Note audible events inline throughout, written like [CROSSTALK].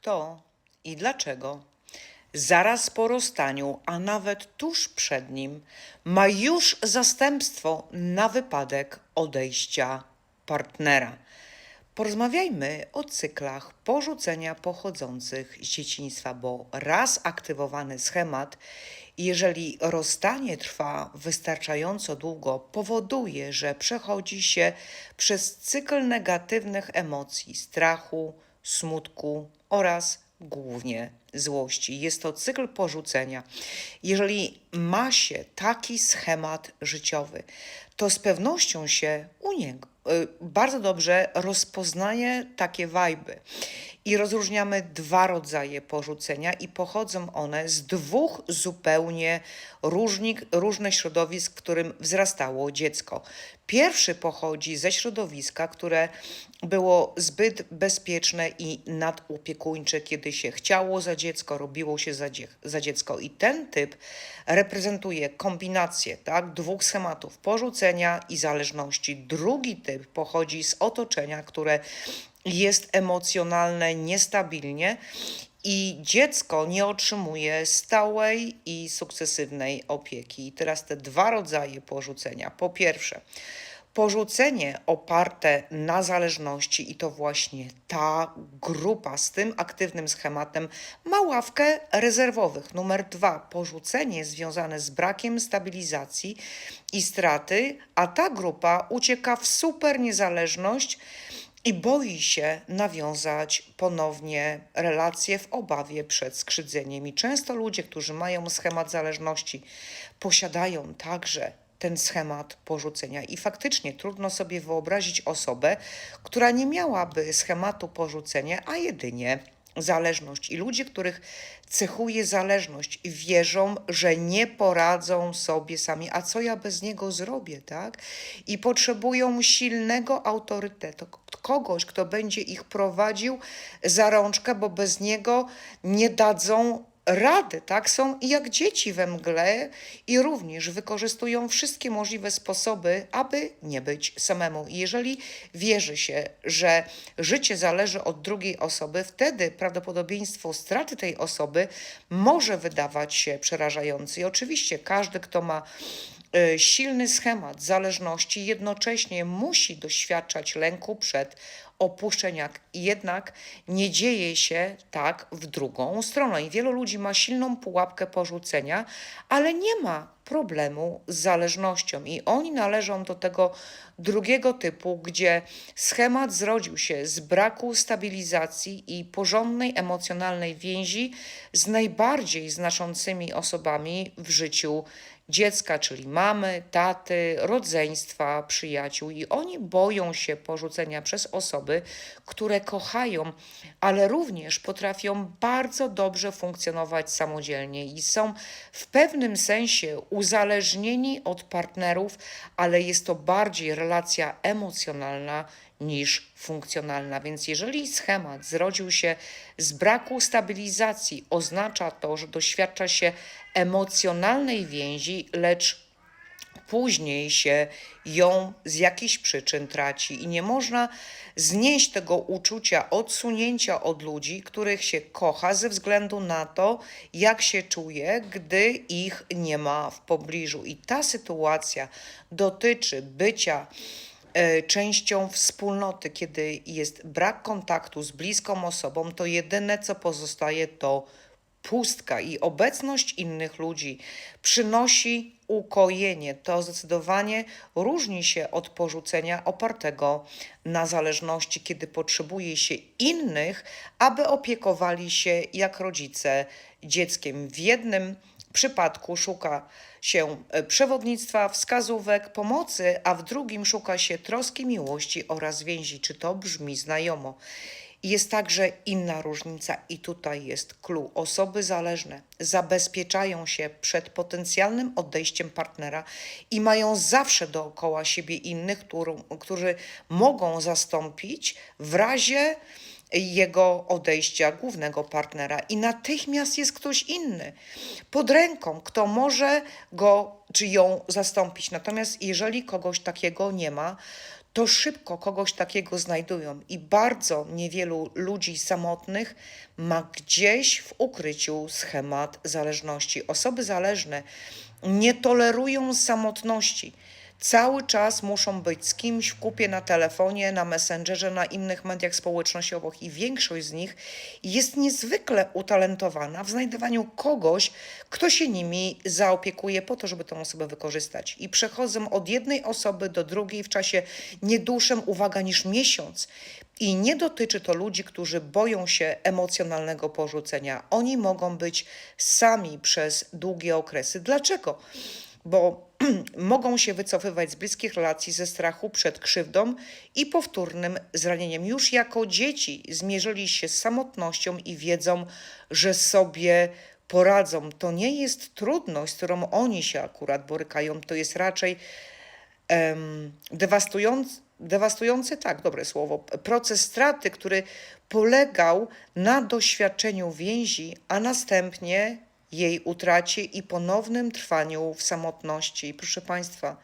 Kto i dlaczego zaraz po rozstaniu, a nawet tuż przed nim, ma już zastępstwo na wypadek odejścia partnera? Porozmawiajmy o cyklach porzucenia pochodzących z dzieciństwa, bo raz aktywowany schemat, jeżeli rozstanie trwa wystarczająco długo, powoduje, że przechodzi się przez cykl negatywnych emocji, strachu, smutku oraz głównie złości. Jest to cykl porzucenia. Jeżeli ma się taki schemat życiowy, to z pewnością się u niego y, bardzo dobrze rozpoznaje takie wajby. I rozróżniamy dwa rodzaje porzucenia, i pochodzą one z dwóch zupełnie różnik, różnych środowisk, w którym wzrastało dziecko. Pierwszy pochodzi ze środowiska, które było zbyt bezpieczne i nadopiekuńcze, kiedy się chciało za dziecko, robiło się za, dzie- za dziecko. I ten typ reprezentuje kombinację tak, dwóch schematów porzucenia i zależności. Drugi typ pochodzi z otoczenia, które jest emocjonalne, niestabilnie i dziecko nie otrzymuje stałej i sukcesywnej opieki. I teraz te dwa rodzaje porzucenia. Po pierwsze, porzucenie oparte na zależności, i to właśnie ta grupa z tym aktywnym schematem ma ławkę rezerwowych. Numer dwa, porzucenie związane z brakiem stabilizacji i straty, a ta grupa ucieka w super niezależność i boi się nawiązać ponownie relacje w obawie przed skrzydzeniem. I często ludzie, którzy mają schemat zależności, posiadają także ten schemat porzucenia. I faktycznie trudno sobie wyobrazić osobę, która nie miałaby schematu porzucenia, a jedynie zależność. I ludzie, których cechuje zależność, wierzą, że nie poradzą sobie sami. A co ja bez niego zrobię, tak? I potrzebują silnego autorytetu, kogoś, kto będzie ich prowadził za rączkę, bo bez niego nie dadzą rady, tak? Są jak dzieci we mgle i również wykorzystują wszystkie możliwe sposoby, aby nie być samemu. Jeżeli wierzy się, że życie zależy od drugiej osoby, wtedy prawdopodobieństwo straty tej osoby może wydawać się przerażające. I oczywiście każdy, kto ma silny schemat zależności, jednocześnie musi doświadczać lęku przed opuszczeniem. Jednak nie dzieje się tak w drugą stronę. I wielu ludzi ma silną pułapkę porzucenia, ale nie ma problemu z zależnością. I oni należą do tego drugiego typu, gdzie schemat zrodził się z braku stabilizacji i porządnej emocjonalnej więzi z najbardziej znaczącymi osobami w życiu dziecka, czyli mamy, taty, rodzeństwa, przyjaciół, i oni boją się porzucenia przez osoby, które kochają, ale również potrafią bardzo dobrze funkcjonować samodzielnie i są w pewnym sensie uzależnieni od partnerów, ale jest to bardziej relacja emocjonalna niż funkcjonalna. Więc jeżeli schemat zrodził się z braku stabilizacji, oznacza to, że doświadcza się emocjonalnej więzi, lecz później się ją z jakichś przyczyn traci i nie można znieść tego uczucia odsunięcia od ludzi, których się kocha ze względu na to, jak się czuje, gdy ich nie ma w pobliżu. I ta sytuacja dotyczy bycia częścią wspólnoty, kiedy jest brak kontaktu z bliską osobą, to jedyne co pozostaje to pustka i obecność innych ludzi przynosi ukojenie. To zdecydowanie różni się od porzucenia opartego na zależności, kiedy potrzebuje się innych, aby opiekowali się jak rodzice dzieckiem. W jednym przypadku szuka się e, przewodnictwa, wskazówek, pomocy, a w drugim szuka się troski, miłości oraz więzi. Czy to brzmi znajomo? Jest także inna różnica, i tutaj jest clue. Osoby zależne zabezpieczają się przed potencjalnym odejściem partnera i mają zawsze dookoła siebie innych, którzy mogą zastąpić w razie jego odejścia głównego partnera i natychmiast jest ktoś inny pod ręką, kto może go czy ją zastąpić. Natomiast jeżeli kogoś takiego nie ma, to szybko kogoś takiego znajdują i bardzo niewielu ludzi samotnych ma gdzieś w ukryciu schemat zależności. Osoby zależne nie tolerują samotności. Cały czas muszą być z kimś w kupie na telefonie, na Messengerze, na innych mediach społecznościowych i większość z nich jest niezwykle utalentowana w znajdowaniu kogoś, kto się nimi zaopiekuje po to, żeby tę osobę wykorzystać. I przechodzą od jednej osoby do drugiej w czasie nie dłuższym, uwaga, niż miesiąc. I nie dotyczy to ludzi, którzy boją się emocjonalnego porzucenia. Oni mogą być sami przez długie okresy. Dlaczego? Bo [CLEARS THROAT] mogą się wycofywać z bliskich relacji ze strachu przed krzywdą i powtórnym zranieniem. Już jako dzieci zmierzyli się z samotnością i wiedzą, że sobie poradzą. To nie jest trudność, z którą oni się akurat borykają, to jest raczej dewastujący, dewastujący, tak, dobre słowo, proces straty, który polegał na doświadczeniu więzi, a następnie jej utracie i ponownym trwaniu w samotności. Proszę Państwa,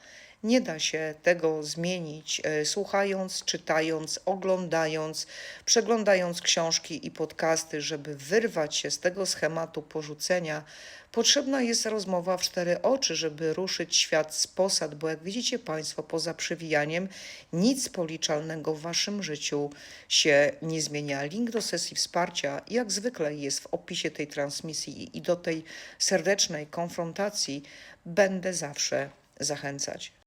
nie da się tego zmienić, e, słuchając, czytając, oglądając, przeglądając książki i podcasty, żeby wyrwać się z tego schematu porzucenia. Potrzebna jest rozmowa w cztery oczy, żeby ruszyć świat z posad, bo jak widzicie Państwo, poza przewijaniem nic policzalnego w Waszym życiu się nie zmienia. Link do sesji wsparcia, jak zwykle, jest w opisie tej transmisji i do tej serdecznej konfrontacji będę zawsze zachęcać.